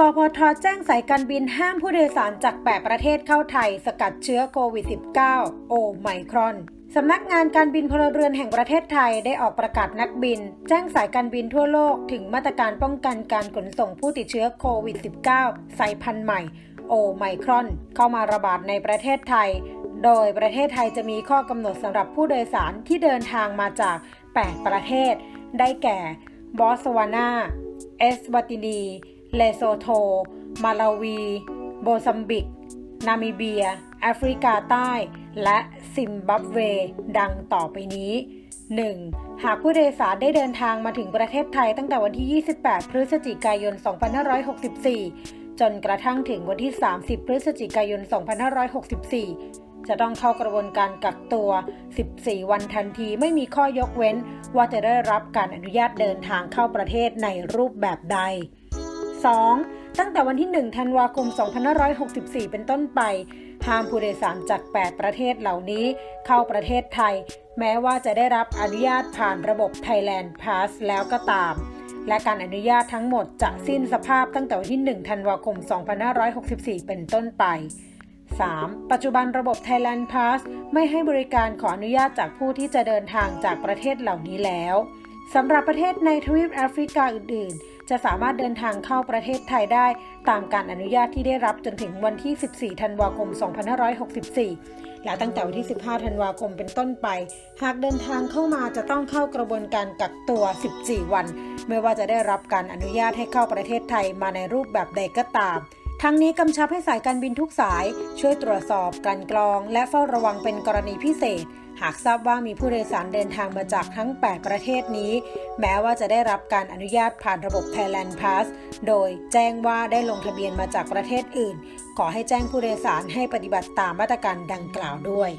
กพทแจ้งสายการบินห้ามผู้โดยสารจาก 8 ประเทศเข้าไทย สกัดเชื้อโควิด -19 โอไมครอน สำนักงานการบินพลเรือนแห่งประเทศไทยได้ออกประกาศนักบิน แจ้งสายการบินทั่วโลกถึงมาตรการป้องกันการขนส่งผู้ติดเชื้อโควิด -19 สายพันธุ์ใหม่โอไมครอน เข้ามาระบาดในประเทศไทย โดยประเทศไทยจะมีข้อกำหนดสำหรับผู้โดยสารที่เดินทางมาจาก 8 ประเทศ ได้แก่ บอสวานา เอสวาตินี เลโซโท มาลาวี โบซัมบิก นามิเบีย แอฟริกาใต้ และซิมบับเว ดังต่อไปนี้ 1. หากผู้โดยสารได้เดินทางมาถึงประเทศไทยตั้งแต่วันที่ 28 พฤศจิกายน 2564 จนกระทั่งถึงวันที่ 30 พฤศจิกายน 2564จะต้องเข้ากระบวนการกักตัว 14 วันทันที ไม่มีข้อยกเว้น ว่าจะได้รับการอนุญาตเดินทางเข้าประเทศในรูปแบบใด 2. ตั้งแต่วันที่ 1 ธันวาคม 2564 เป็นต้นไป ห้ามผู้โดยสารจาก 8 ประเทศเหล่านี้ เข้าประเทศไทย แม้ว่าจะได้รับอนุญาตผ่านระบบ Thailand Pass แล้วก็ตาม และการอนุญาตทั้งหมดจะสิ้นสภาพตั้งแต่วันที่ 1 ธันวาคม 2564 เป็นต้นไป 3. ปัจจุบันระบบ Thailand Pass ไม่ให้บริการขออนุญาตจากผู้ที่จะเดินทางจากประเทศเหล่านี้แล้วสำหรับประเทศในทวีปแอฟริกาอื่นๆ จะสามารถเดินทางเข้าประเทศไทยได้ ตามการอนุญาตที่ได้รับจนถึงวันที่ 14 ธันวาคม 2564 และตั้งแต่วันที่ 15 ธันวาคมเป็นต้นไป หากเดินทางเข้ามาจะต้องเข้ากระบวนการกักตัว 14 วัน ไม่ว่าจะได้รับการอนุญาตให้เข้าประเทศไทยมาในรูปแบบใดก็ตาม ทั้งนี้กำชับให้สายการบินทุกสาย ช่วยตรวจสอบการกรอง และเฝ้าระวังเป็นกรณีพิเศษ หากทราบว่ามีผู้โดยสารเดินทางมาจากทั้ง 8 ประเทศนี้ แม้ว่าจะได้รับการอนุญาตผ่านระบบ Thailand Pass โดยแจ้งว่าได้ลงทะเบียนมาจากประเทศอื่น ขอให้แจ้งผู้โดยสารให้ปฏิบัติตามมาตรการดังกล่าวด้วย